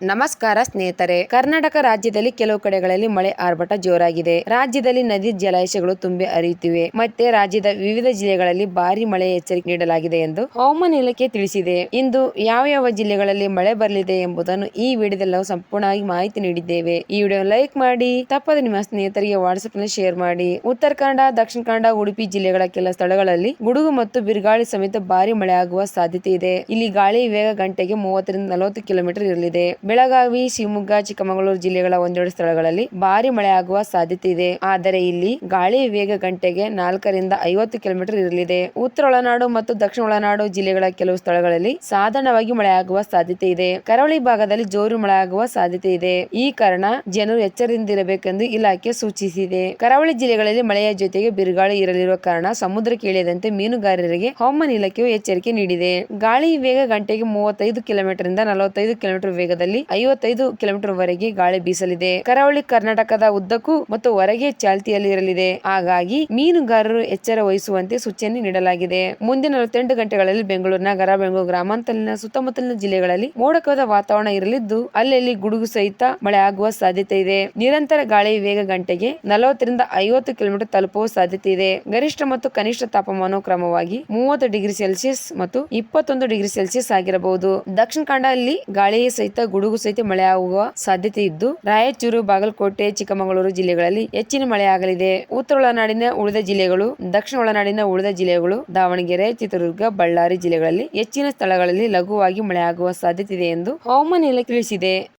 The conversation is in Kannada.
ನಮಸ್ಕಾರ ಸ್ನೇಹಿತರೆ, ಕರ್ನಾಟಕ ರಾಜ್ಯದಲ್ಲಿ ಕೆಲವು ಕಡೆಗಳಲ್ಲಿ ಮಳೆ ಆರ್ಭಟ ಜೋರಾಗಿದೆ. ರಾಜ್ಯದಲ್ಲಿ ನದಿ ಜಲಾಶಯಗಳು ತುಂಬಿ ಹರಿಯುತ್ತಿವೆ. ಮತ್ತೆ ರಾಜ್ಯದ ವಿವಿಧ ಜಿಲ್ಲೆಗಳಲ್ಲಿ ಭಾರಿ ಮಳೆ ಎಚ್ಚರಿಕೆ ನೀಡಲಾಗಿದೆ ಎಂದು ಹವಾಮಾನ ಇಲಾಖೆ ತಿಳಿಸಿದೆ. ಇಂದು ಯಾವ ಯಾವ ಜಿಲ್ಲೆಗಳಲ್ಲಿ ಮಳೆ ಬರಲಿದೆ ಎಂಬುದನ್ನು ಈ ವಿಡಿಯೋದಲ್ಲಿ ನಾವು ಸಂಪೂರ್ಣವಾಗಿ ಮಾಹಿತಿ ನೀಡಿದ್ದೇವೆ. ಈ ವಿಡಿಯೋ ಲೈಕ್ ಮಾಡಿ, ತಪ್ಪದೆ ನಿಮ್ಮ ಸ್ನೇಹಿತರಿಗೆ ವಾಟ್ಸ್ಆಪ್ನಲ್ಲಿ ಶೇರ್ ಮಾಡಿ. ಉತ್ತರ ಕನ್ನಡ, ದಕ್ಷಿಣ ಕನ್ನಡ, ಉಡುಪಿ ಜಿಲ್ಲೆಗಳ ಕೆಲ ಸ್ಥಳಗಳಲ್ಲಿ ಗುಡುಗು ಮತ್ತು ಬಿರುಗಾಳಿ ಸಮೇತ ಭಾರಿ ಮಳೆ ಆಗುವ ಸಾಧ್ಯತೆ ಇದೆ. ಇಲ್ಲಿ ಗಾಳಿ ವೇಗ ಗಂಟೆಗೆ ಮೂವತ್ತರಿಂದ ನಲವತ್ತು ಕಿಲೋಮೀಟರ್ ಇರಲಿದೆ. ಬೆಳಗಾವಿ, ಶಿವಮೊಗ್ಗ, ಚಿಕ್ಕಮಗಳೂರು ಜಿಲ್ಲೆಗಳ ಒಂದೆರಡು ಸ್ಥಳಗಳಲ್ಲಿ ಭಾರಿ ಮಳೆಯಾಗುವ ಸಾಧ್ಯತೆ ಇದೆ. ಆದರೆ ಇಲ್ಲಿ ಗಾಳಿ ವೇಗ ಗಂಟೆಗೆ ನಾಲ್ಕರಿಂದ ಐವತ್ತು ಕಿಲೋಮೀಟರ್ ಇರಲಿದೆ. ಉತ್ತರ ಒಳನಾಡು ಮತ್ತು ದಕ್ಷಿಣ ಒಳನಾಡು ಜಿಲ್ಲೆಗಳ ಕೆಲವು ಸ್ಥಳಗಳಲ್ಲಿ ಸಾಧಾರಣವಾಗಿ ಮಳೆಯಾಗುವ ಸಾಧ್ಯತೆ ಇದೆ. ಕರಾವಳಿ ಭಾಗದಲ್ಲಿ ಜೋರು ಮಳೆಯಾಗುವ ಸಾಧ್ಯತೆ ಇದೆ. ಈ ಕಾರಣ ಜನರು ಎಚ್ಚರದಿಂದಿರಬೇಕೆಂದು ಇಲಾಖೆ ಸೂಚಿಸಿದೆ. ಕರಾವಳಿ ಜಿಲ್ಲೆಗಳಲ್ಲಿ ಮಳೆಯ ಜೊತೆಗೆ ಬಿರುಗಾಳಿ ಇರಲಿರುವ ಕಾರಣ ಸಮುದ್ರಕ್ಕೆ ಇಳಿಯದಂತೆ ಮೀನುಗಾರರಿಗೆ ಹವಾಮಾನ ಇಲಾಖೆಯು ಎಚ್ಚರಿಕೆ ನೀಡಿದೆ. ಗಾಳಿ ವೇಗ ಗಂಟೆಗೆ ಮೂವತ್ತೈದು ಕಿಲೋಮೀಟರ್ ಇಂದ ನಲವತ್ತೈದು ಕಿಲೋಮೀಟರ್ ವೇಗದಲ್ಲಿ ಐವತ್ತೈದು ಕಿಲೋಮೀಟರ್ ವರೆಗೆ ಗಾಳಿ ಬೀಸಲಿದೆ. ಕರಾವಳಿ ಕರ್ನಾಟಕದ ಉದ್ದಕ್ಕೂ ಮತ್ತು ಹೊರಗೆ ಚಾಲ್ತಿಯಲ್ಲಿರಲಿದೆ ಹಾಗಾಗಿ ಮೀನುಗಾರರು ಎಚ್ಚರ ವಹಿಸುವಂತೆ ಸೂಚನೆ ನೀಡಲಾಗಿದೆ. ಮುಂದಿನ ನಲವತ್ತೆಂಟು ಗಂಟೆಗಳಲ್ಲಿ ಬೆಂಗಳೂರು ನಗರ, ಬೆಂಗಳೂರು ಗ್ರಾಮಾಂತರಿನ ಸುತ್ತಮುತ್ತಲಿನ ಜಿಲ್ಲೆಗಳಲ್ಲಿ ಮೋಡಕವಾದ ವಾತಾವರಣ ಇರಲಿದ್ದು, ಅಲ್ಲಲ್ಲಿ ಗುಡುಗು ಸಹಿತ ಮಳೆ ಆಗುವ ಸಾಧ್ಯತೆ ಇದೆ. ನಿರಂತರ ಗಾಳಿ ವೇಗ ಗಂಟೆಗೆ ನಲವತ್ತರಿಂದ ಐವತ್ತು ಕಿಲೋಮೀಟರ್ ತಲುಪುವ ಸಾಧ್ಯತೆ ಇದೆ. ಗರಿಷ್ಠ ಮತ್ತು ಕನಿಷ್ಠ ತಾಪಮಾನ ಕ್ರಮವಾಗಿ ಮೂವತ್ತು ಡಿಗ್ರಿ ಸೆಲ್ಸಿಯಸ್ ಮತ್ತು ಇಪ್ಪತ್ತೊಂದು ಡಿಗ್ರಿ ಸೆಲ್ಸಿಯಸ್ ಆಗಿರಬಹುದು. ದಕ್ಷಿಣ ಕನ್ನಡದಲ್ಲಿ ಗಾಳಿ ಸಹಿತ ಗುಡುಗು ಸಹಿತ ಮಳೆಯಾಗುವ ಸಾಧ್ಯತೆ ಇದ್ದು, ರಾಯಚೂರು, ಬಾಗಲಕೋಟೆ, ಚಿಕ್ಕಮಗಳೂರು ಜಿಲ್ಲೆಗಳಲ್ಲಿ ಹೆಚ್ಚಿನ ಮಳೆಯಾಗಲಿದೆ ಉತ್ತರ ಒಳನಾಡಿನ ಉಳಿದ ಜಿಲ್ಲೆಗಳು, ದಕ್ಷಿಣ ಒಳನಾಡಿನ ಉಳಿದ ಜಿಲ್ಲೆಗಳು, ದಾವಣಗೆರೆ, ಚಿತ್ರದುರ್ಗ, ಬಳ್ಳಾರಿ ಜಿಲ್ಲೆಗಳಲ್ಲಿ ಹೆಚ್ಚಿನ ಸ್ಥಳಗಳಲ್ಲಿ ಲಘುವಾಗಿ ಮಳೆಯಾಗುವ ಸಾಧ್ಯತೆ ಇದೆ ಎಂದು ಹವಾಮಾನ ಇಲಾಖೆ ತಿಳಿಸಿದೆ.